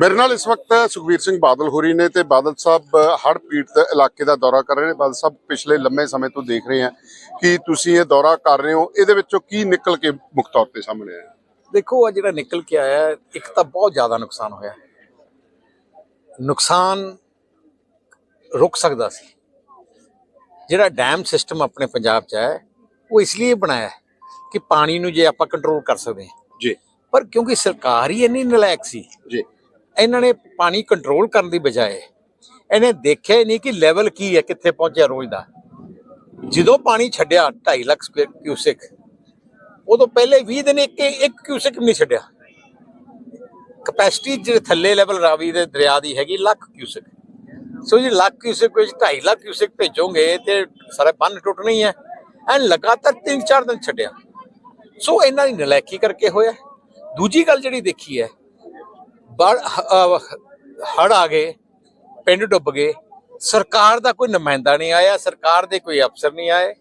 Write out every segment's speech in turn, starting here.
ਮੇਰੇ ਨਾਲ ਇਸ ਵਕਤ ਸੁਖਵੀਰ ਸਿੰਘ ਬਾਦਲ ਹੋਰੀ ਨੇ ਤੇ ਬਾਦਲ ਸਾਹਿਬ ਹੜ੍ਹ ਪੀੜਤ ਇਲਾਕੇ ਦਾ ਦੌਰਾ ਕਰ ਰਹੇ ਨੇ। ਬਾਦਲ ਸਾਹਿਬ ਪਿਛਲੇ ਲੰਮੇ ਸਮੇਂ ਤੋਂ ਦੇਖ ਰਹੇ ਆ ਕਿ ਤੁਸੀਂ ਇਹ ਦੌਰਾ ਕਰ ਰਹੇ ਹੋ। ਇਹਦੇ ਵਿੱਚੋਂ ਕੀ ਨਿਕਲ ਕੇ ਮੁੱਖ ਤੌਰ ਤੇ ਸਾਹਮਣੇ ਆਇਆ? ਦੇਖੋ ਆ ਜਿਹੜਾ ਨਿਕਲ ਕੇ ਆਇਆ ਇੱਕ ਤਾਂ ਬਹੁਤ ਜ਼ਿਆਦਾ ਨੁਕਸਾਨ ਹੋਇਆ। ਨੁਕਸਾਨ ਰੁਕ ਸਕਦਾ ਸੀ। ਜਿਹੜਾ ਡੈਮ ਸਿਸਟਮ ਆਪਣੇ ਪੰਜਾਬ 'ਚ ਹੈ ਉਹ ਇਸ ਲਈ ਬਣਾਇਆ ਕਿ ਪਾਣੀ ਨੂੰ ਜੇ ਆਪਾਂ ਕੰਟਰੋਲ ਕਰ ਸਕਦੇ ਹਾਂ। ਜੀ। ਪਰ ਕਿਉਂਕਿ ਸਰਕਾਰ ਹੀ ਇੰਨੀ ਨਲਾਇਕ ਸੀ ਜੀ। ਇਹਨਾਂ ਨੇ ਪਾਣੀ ਕੰਟਰੋਲ ਕਰਨ ਦੀ ਬਜਾਏ ਇਹਨੇ ਦੇਖਿਆ ਹੀ ਨਹੀਂ ਕਿ ਲੈਵਲ ਕੀ ਹੈ, ਕਿੱਥੇ ਪਹੁੰਚਿਆ ਰੋਜ਼ ਦਾ। ਜਦੋਂ ਪਾਣੀ ਛੱਡਿਆ 2.5 ਲੱਖ ਸਕੁਅਰ ਕਿਊਸਿਕ ਉਦੋਂ ਪਹਿਲੇ 20 ਦਿਨ ਇੱਕ ਇੱਕ ਕਿਊਸਿਕ ਨਹੀਂ ਛੱਡਿਆ। ਕਪੈਸਿਟੀ ਜਿਹੜੇ ਥੱਲੇ ਲੈਵਲ ਰਾਵੀ ਦੇ ਦਰਿਆ ਦੀ ਹੈਗੀ ਲੱਖ ਕਿਊਸਿਕ ਸੋ ਜੀ ਲੱਖ ਕਿਊਸਿਕ ਵਿੱਚ 2.5 ਲੱਖ ਕਿਊਸਿਕ ਭੇਜੋਗੇ ਤੇ ਸਾਰੇ ਬੰਨ ਟੁੱਟਣਾ ਹੀ। ਹੈ ਐਂਡ ਲਗਾਤਾਰ 3-4 ਦਿਨ ਛੱਡਿਆ। ਸੋ ਇਹਨਾਂ ਦੀ ਨਲਾਇਕੀ ਕਰਕੇ ਹੋਇਆ। ਦੂਜੀ ਗੱਲ ਜਿਹੜੀ ਦੇਖੀ ਹੈ ਹੜ ਆ ਗਏ ਪਿੰਡ ਡੁੱਬ ਗਏ। ਸਰਕਾਰ ਦਾ ਕੋਈ ਨੁਮਾਇੰਦਾ ਨਹੀਂ ਆਇਆ ਸਰਕਾਰ ਦੇ ਕੋਈ ਅਫਸਰ ਨਹੀਂ ਆਏ।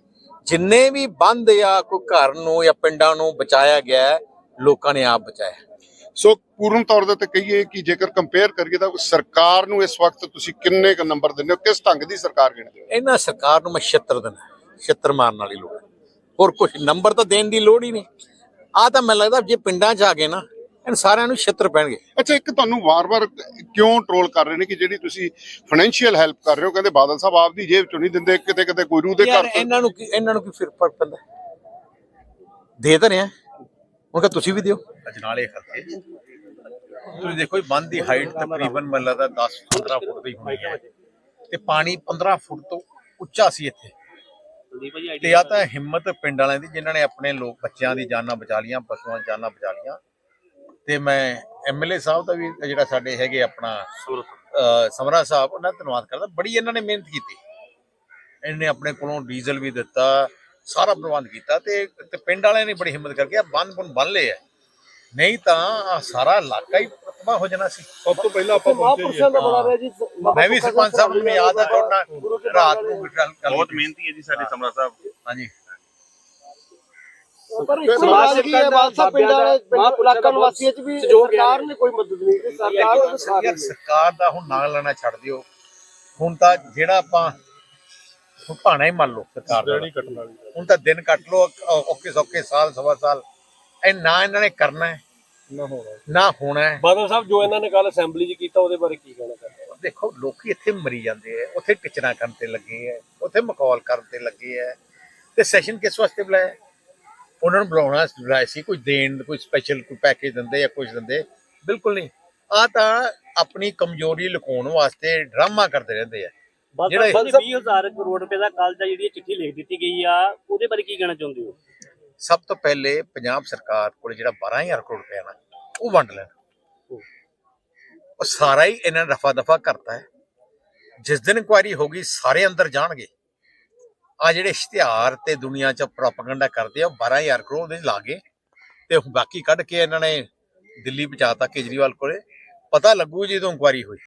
ਜਿੰਨੇ ਵੀ ਬੰਦ ਜਾਂ ਕੋਈ ਘਰ ਨੂੰ ਜਾਂ ਪਿੰਡਾਂ ਨੂੰ ਬਚਾਇਆ ਗਿਆ ਲੋਕਾਂ ਨੇ ਆਪ ਬਚਾਇਆ। ਸੋ ਪੂਰਨ ਤੌਰ ਦੇ ਤੇ ਕਹੀਏ ਕਿ ਜੇਕਰ ਕੰਪੇਅਰ ਕਰੀਏ ਤਾਂ ਸਰਕਾਰ ਨੂੰ ਇਸ ਵਕਤ ਤੁਸੀਂ ਕਿੰਨੇ ਕੁ ਨੰਬਰ ਦਿੰਦੇ ਹੋ ਕਿਸ ਢੰਗ ਦੀ ਸਰਕਾਰ ਗਿਣਦੇ ਹੋ? ਇਹਨਾਂ ਸਰਕਾਰ ਨੂੰ ਮੈਂ 76 ਦੇਣਾ 76 ਮਾਰਨ ਵਾਲੀ ਲੋੜ। ਹੋਰ ਕੁਝ ਨੰਬਰ ਤਾਂ ਦੇਣ ਦੀ ਲੋੜ ਹੀ ਨਹੀਂ। ਆ ਤਾਂ ਮੈਨੂੰ ਲੱਗਦਾ ਜੇ ਪਿੰਡਾਂ 'ਚ ਆ ਗਏ ਨਾ ਇਹਨਾਂ ਸਾਰਿਆਂ ਨੂੰ 76 ਪੈਣਗੇ। ਅੱਛਾ ਇੱਕ ਤੁਹਾਨੂੰ ਵਾਰ-ਵਾਰ ਕਿਉਂ ਟਰੋਲ ਕਰ ਰਹੇ ਨੇ ਕਿ ਜਿਹੜੀ ਤੁਸੀਂ ਫਾਈਨੈਂਸ਼ੀਅਲ ਹੈਲਪ ਕਰ ਰਹੇ ਹੋ? ਕਹਿੰਦੇ ਬਾਦਲ ਸਾਹਿਬ ਆਪਦੀ ਜੇਬ ਚੋਂ ਨਹੀਂ ਦਿੰਦੇ ਕਿਤੇ ਕਿਤੇ ਕੋਈ ਰੂ ਦੇ ਯਾਰ ਘਰ ਤੋਂ। ਇਹਨਾਂ ਨੂੰ ਕੀ ਇਹਨਾਂ ਨੂੰ ਕੀ ਫਿਰ ਫ਼ਰਕ ਪੈਂਦਾ? ਦੇ ਤਾਂ ਰਿਹਾ ਹੁਣ ਕਹ ਤੁਸੀਂ ਵੀ ਦਿਓ। ਅਜਨਾਲੇ ਖੱਤੇ ਤੁਸੀਂ ਦੇਖੋ ਇਹ ਬੰਦ ਦੀ ਹਾਈਟ ਤਕਰੀਬਨ ਮੈਨੂੰ ਲੱਗਦਾ 10 15 ਫੁੱਟ ਦੀ ਹੋਣੀ ਹੈ। ਤੇ ਪਾਣੀ 15 ਫੁੱਟ ਤੋਂ ਉੱਚਾ ਸੀ ਇੱਥੇ। ਤੇ ਆ ਤਾਂ ਹਿੰਮਤ ਪਿੰਡ ਵਾਲਿਆਂ ਦੀ ਜਿਨ੍ਹਾਂ ਨੇ ਆਪਣੇ ਲੋਕ ਬੱਚਿਆਂ ਦੀ ਜਾਨਾਂ ਬਚਾ ਲੀਆਂ ਪਸ਼ੂਆਂ ਦੀ ਜਾਨਾਂ ਬਚਾ ਲੀਆਂ ਤੇ ਮੈਂ ਐਮਐਲਏ ਸਾਹਿਬ ਦਾ ਵੀ ਜਿਹੜਾ ਸਾਡੇ ਹੈਗੇ ਆਪਣਾ ਸਮਰਾ ਸਾਹਿਬ ਉਹਨਾਂ ਦਾ ਧੰਨਵਾਦ ਕਰਦਾ। ਬੜੀ ਇਹਨਾਂ ਨੇ ਮਿਹਨਤ ਕੀਤੀ। ਇਹਨੇ ਆਪਣੇ ਕੋਲੋਂ ਡੀਜ਼ਲ ਵੀ ਦਿੱਤਾ ਸਾਰਾ ਪ੍ਰਬੰਧ ਕੀਤਾ ਤੇ ਤੇ ਪਿੰਡ ਵਾਲਿਆਂ ਨੇ ਬੜੀ ਹਿੰਮਤ ਕਰਕੇ ਬੰਨ ਬੰਨ ਬੰਨ ਲਏ ਆ। ਨਹੀਂ ਤਾਂ ਆਹ ਸਾਰਾ ਇਲਾਕਾ ਹੀ ਤਬਾਹ ਹੋ ਜਾਣਾ ਸੀ। ਸਭ ਤੋਂ ਪਹਿਲਾਂ ਆਪਾਂ ਪਹੁੰਚੇ। ਮੈਂ ਵੀ ਸਰਪੰਚ ਸਾਹਿਬ ਨੂੰ ਯਾਦ ਆ ਤੁਹਾਡਾ। ਰਾਤ ਨੂੰ ਬਹੁਤ ਮਿਹਨਤੀ ਹੈ ਜੀ ਸਾਡੇ ਸਮਰਾ ਸਾਹਿਬ। ਹਾਂਜੀ। ਸਮਾਜ ਸੇਵੀ ਹੈ? ਬਾਦਸ਼ਾਹ ਪਿੰਡ ਵਾਲੇ ਪਿੰਡ ਇਲਾਕਾ ਨਿਵਾਸੀਆਂ ਚ ਵੀ ਸਰਕਾਰ ਨੇ ਕੋਈ ਮਦਦ ਨਹੀਂ ਕੀਤੀ ਸਰਕਾਰ ਨੂੰ ਸਾਥ ਯਾਰ ਸਰਕਾਰ ਦਾ ਹੁਣ ਨਾਂ ਲੈਣਾ ਛੱਡ ਦਿਓ। ਹੁਣ ਤਾਂ ਜਿਹੜਾ ਆਪਾਂ ਹੁਣ ਭਾਣਾ ਹੀ ਮੰਨ ਲਓ ਸਰਕਾਰ ਦਾ। ਹੁਣ ਤਾਂ ਦਿਨ ਕੱਟ ਲਓ ਔ- ਔਖੇ ਸੌਖੇ ਸਾਲ ਸਵਾ ਸਾਲ। ਇਹ ਨਾ ਇਹਨਾਂ ਨੇ ਕਰਨਾ ਹੈ। ਨਾ ਹੋਣਾ। ਨਾ ਹੋਣਾ ਹੈ। ਬਾਦਲ ਸਾਹਿਬ ਜੋ ਇਹਨਾਂ ਨੇ ਕੱਲ ਅਸੈਂਬਲੀ 'ਚ ਕੀਤਾ ਉਹਦੇ ਬਾਰੇ ਕੀ ਕਹਿਣਾ ਚਾਹੁੰਦੇ ਹੋ? ਦੇਖੋ ਲੋਕੀ ਇੱਥੇ ਮਰੀ ਜਾਂਦੇ ਆ। ਉੱਥੇ ਟਿਚਣਾ ਕਰਨ ਤੇ ਲੱਗੇ ਆ। ਉੱਥੇ ਮਕੌਲ ਕਰਨ ਤੇ ਲੱਗੇ ਆ। ਤੇ ਸੈਸ਼ਨ ਕਿਸ ਵਾਸਤੇ ਬੁਲਾਇਆ? ਉਹਨਾਂ ਨੂੰ ਬੁਲਾਉਣਾ ਬੁਲਾਇਆ ਸੀ ਕੋਈ ਦੇਣ ਕੋਈ ਸਪੈਸ਼ਲ ਕੋਈ ਪੈਕੇਜ ਦਿੰਦੇ ਜਾਂ ਕੁਝ ਦਿੰਦੇ। ਬਿਲਕੁਲ ਨਹੀਂ। ਆ ਤਾਂ ਆਪਣੀ ਕਮਜ਼ੋਰੀ ਲੁਕਾਉਣ ਵਾਸਤੇ ਡਰਾਮਾ ਕਰਦੇ ਰਹਿੰਦੇ ਆ। ਜਿਹੜਾ ਬਾਦਲ ਸਾਹਿਬ ਨੇ 20000 ਕਰੋੜ ਰੁਪਏ ਦਾ ਦਾ ਜਿਹੜੀ ਚਿੱਠੀ ਲਿਖ ਦਿੱਤੀ ਗਈ ਆ ਉਹਦੇ ਬਾਰੇ ਕੀ ਕਹਿਣਾ ਚਾਹੁੰਦੇ ਹੋ? ਸਭ ਤੋਂ ਪਹਿਲੇ ਪੰਜਾਬ ਸਰਕਾਰ ਕੋਲ ਜਿਹੜਾ 12000 ਕਰੋੜ ਰੁਪਏ ਨਾ ਉਹ ਵੰਡ ਲੈਣ। ਉਹ ਸਾਰਾ ਹੀ ਇਹਨਾਂ ਰਫਾ ਦਫਾ ਕਰਤਾ ਹੈ। ਜਿਸ ਦਿਨ ਇਨਕੁਆਇਰੀ ਹੋਗੀ ਸਾਰੇ ਅੰਦਰ ਜਾਣਗੇ। ਆ ਜਿਹੜੇ ਇਸ਼ਤਿਹਾਰ ਤੇ ਦੁਨੀਆ 'ਚ ਪ੍ਰੋਪਗੈਂਡਾ ਕਰਦੇ ਆ, ਉਹ 12000 ਕਰੋੜ ਦੇ ਲਾਗੇ। ਤੇ ਬਾਕੀ ਕੱਢ ਕੇ ਇਹਨਾਂ ਨੇ ਦਿੱਲੀ ਪਹੁੰਚਾਤਾ ਕੇਜਰੀਵਾਲ ਕੋਲੇ। ਪਤਾ ਲੱਗੂ ਜਦੋਂ ਇਨਕੁਆਇਰੀ ਹੋਈ।